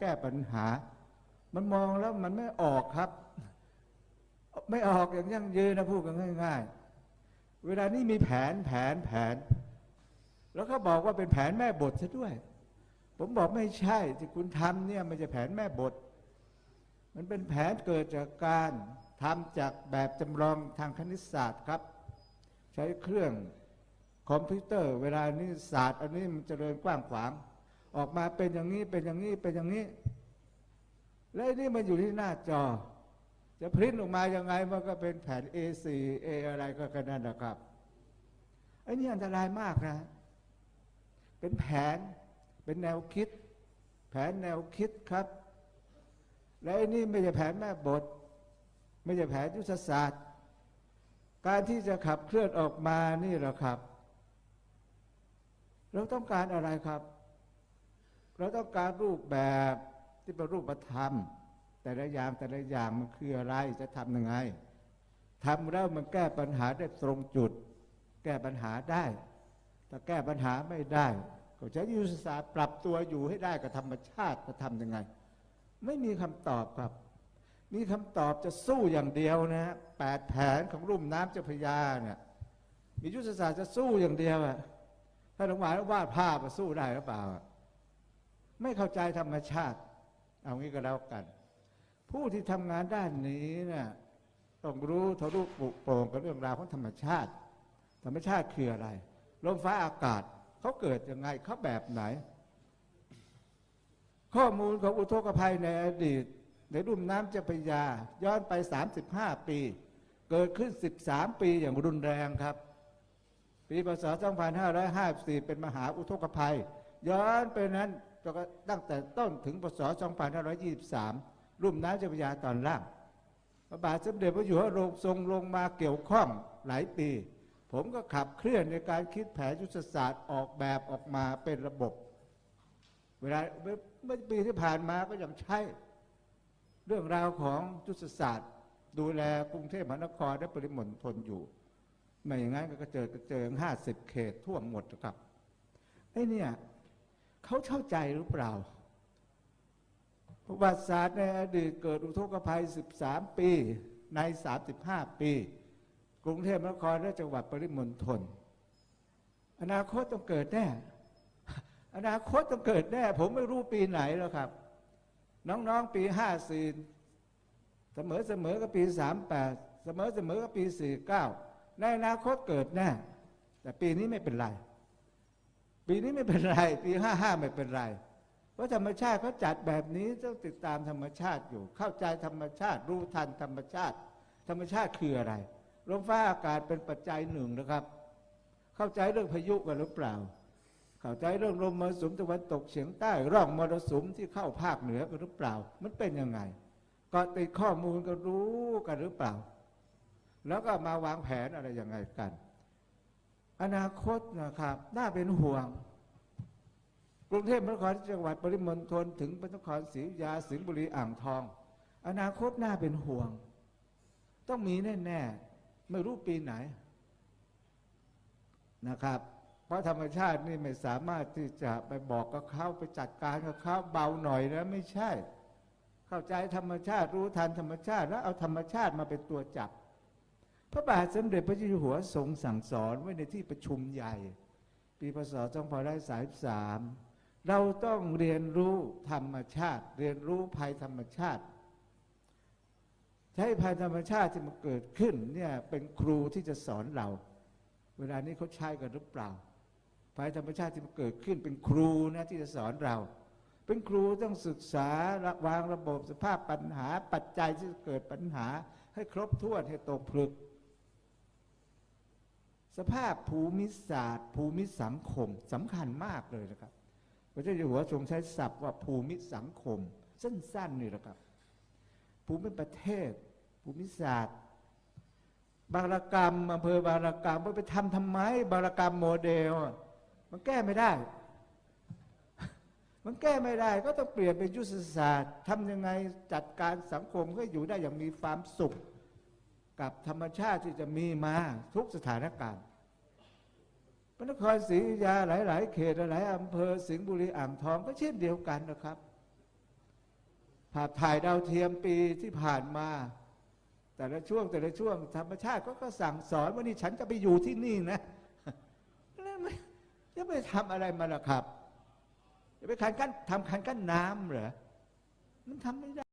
แก้ปัญหา มันมองแล้วมันไม่ออกครับ ไม่ออกอย่างยั่งยืนนะพูดกันง่าย ๆ เวลานี้มีแผนแผนแผน แล้วก็บอกว่าเป็นแผนแม่บทซะด้วย ผมบอกไม่ใช่ที่คุณทำเนี่ยม่ใช่แผนแม่บท มันเป็นแผนเกิดจากการทำจากแบบจำลองทางคณิตศาสตร์ครับ ใช้เครื่องคอมพิวเตอร์ เวลานี้ศาสตร์ อันนี้มันเจริญกว้างขวาง ออกมาเป็นอย่างนี้เป็นอย่างนี้เป็นอย่างนี้ และอ้นี่มันอยู่ที่หน้าจอ จะพริ้นออกมายังไงมันก็เป็นแผ่น A4 A อะไรก็กันนั่นนะครับไอ้นี่อันตรายมากนะ เป็นแผนเป็นแนวคิด แผนแนวคิดครับ และไอ้นี่ไม่ใช่แผนแม่บท ไม่ใช่แผนยุทธศาสตร์ การที่จะขับเคลื่อนออกมานี่แหละครับ เราต้องการอะไรครับ เราต้องการรูปแบบที่เป็นรูปธรรม แต่ละอย่างแต่ละอย่างมันคืออะไรจะทำยังไงทำแล้วมันแก้ปัญหาได้ตรงจุด แก้ปัญหาได้ถ้าแก้ปัญหาไม่ได้ ก็ใช้ยุทธศาสตร์ปรับตัวอยู่ให้ได้กับธรรมชาติจะทำยังไง ไม่มีคำตอบครับ มีคำตอบจะสู้อย่างเดียวนะฮะแปดแผนของรุ่มน้ำเจ้าพระยาเนี่ยมียุทธศาสตร์จะสู้อย่างเดียวอะถ้าหลวงหวาวาดภาพมาสู้ได้หรือเปล่าอะ ไม่เข้าใจธรรมชาติ เอางี้ก็แล้วกัน ผู้ที่ทำงานด้านนี้นี่ยต้องรู้ทะลุปลุกโปร่งกับเรื่องราวของธรรมชาติ ธรรมชาติคืออะไร ลมฟ้าอากาศเขาเกิดยังไงเขาแบบไหน ข้อมูลของอุทกภัยในอดีต ในรุ่มน้ำเจ้าพยา ย้อนไป 35 ปี เกิดขึ้น 13 ปีอย่างรุนแรงครับ ปีพศ 2554 เป็นมหาอุทกภัย ย้อนไปนั้น ตั้งแต่ต้นถึงพศ 2523 รุ่มน้ำเจ้าพระยาตอนล่าง พระบาทสมเด็จพระอยู่หัวทรงทรงลงมาเกี่ยวข้องหลายปี ผมก็ขับเคลื่อนในการคิดแผนยุทธศาสตร์ออกแบบออกมาเป็นระบบ เวลาเมื่อปีที่ผ่านมาก็ยังใช้เรื่องราวของยุทธศาสตร์ ดูแลกรุงเทพมหานครและปริมณฑลอยู่ไม่อย่างนั้นก็เจิดกระเจิงห้าสิบเขตทั่วหมดครับไอ้เนี่ย เขาเข้าใจหรือเปล่า ประวัติศาสตร์ในอดีตเกิดอุทกภัย 13 ปีใน 35 ปี กรุงเทพมหานครและจังหวัดปริมณฑลอนาคตต้องเกิดแน่ อนาคตต้องเกิดแน่ ผมไม่รู้ปีไหนแล้วครับ น้องๆ ปี 54 เสมอเสมอกับปี 38 เสมอเสมอกับปี 49 ในอนาคตเกิดแน่ แต่ปีนี้ไม่เป็นไร ปีนี้ไม่เป็นไรปี55ไม่เป็นไร เพราะธรรมชาติเขาจัดแบบนี้ต้องติดตามธรรมชาติอยู่ เข้าใจธรรมชาติรู้ทันธรรมชาติ ธรรมชาติคืออะไรลมฟ้าอากาศเป็นปัจจัยหนึ่งนะครับ เข้าใจเรื่องพายุกันหรือเปล่า เข้าใจเรื่องลมมรสุมตะวันตกเฉียงใต้ร่องมรสุมที่เข้าภาคเหนือกันหรือเปล่า มันเป็นยังไงก็ติดข้อมูลก็รู้กันหรือเปล่า แล้วก็มาวางแผนอะไรยังไงกัน อนาคตนะครับ น่าเป็นห่วง กรุงเทพมหานครจังหวัดปริมณฑลถึงพระนครศรีอยุธยาสิงห์บุรีอ่างทอง อนาคตน่าเป็นห่วง ต้องมีแน่ๆไม่รู้ปีไหนนะครับ เพราะธรรมชาตินี่ไม่สามารถที่จะไปบอกกับเขาไปจัดการกับเขาเบาหน่อยนะไม่ใช่ เข้าใจธรรมชาติรู้ทันธรรมชาติ แล้วเอาธรรมชาติมาเป็นตัวจับ พระบาทสมเด็จพระเจ้าอยู่หัวทรงสั่งสอนไว้ในที่ประชุมใหญ่ ปีพศ2533 เราต้องเรียนรู้ธรรมชาติ เรียนรู้ภัยธรรมชาติ ใช้ภัยธรรมชาติที่มันเกิดขึ้นเนี่ยเป็นครูที่จะสอนเรา เวลานี้เขาใช้กันหรือเปล่าภัยธรรมชาติที่มันเกิดขึ้นเป็นครูนะที่จะสอนเรา เป็นครูต้องศึกษาวางระบบสภาพปัญหา ปัจจัยที่เกิดปัญหาให้ครบถ้วนให้ตกผลึก สภาพภูมิศาสตร์ ภูมิสังคมสำคัญมากเลยนะครับพระเจ้าอยู่หัวทรงใช้ศัพท์ว่าภูมิสังคม สั้นๆนี่แหละครับ ภูมิประเทศ ภูมิศาสตร์ บารกรรมอำเภอบารกรรมว่าไปทำทำไม บารกรรมโมเดล มันแก้ไม่ได้ มันแก้ไม่ได้ ก็ต้องเปลี่ยนเป็นยุทธศาสตร์ทำยังไงจัดการสังคมให้อยู่ได้อย่างมีความสุข กับธรรมชาติที่จะมีมาทุกสถานการณ์พระนครศรีอยุธยาหลาย ๆ เขตหลายอำเภอสิงห์บุรีอ่างทองก็เช่นเดียวกันนะครับ ภาพถ่ายดาวเทียมปีที่ผ่านมา แต่ละช่วงแต่ละช่วงธรรมชาติก็ก็สั่งสอนว่านี่ฉันจะไปอยู่ที่นี่นะจะไปทำอะไรมาล่ะครับจะไปคันกั้นทำคันกั้นน้ำเหรอมันทำไม่ได้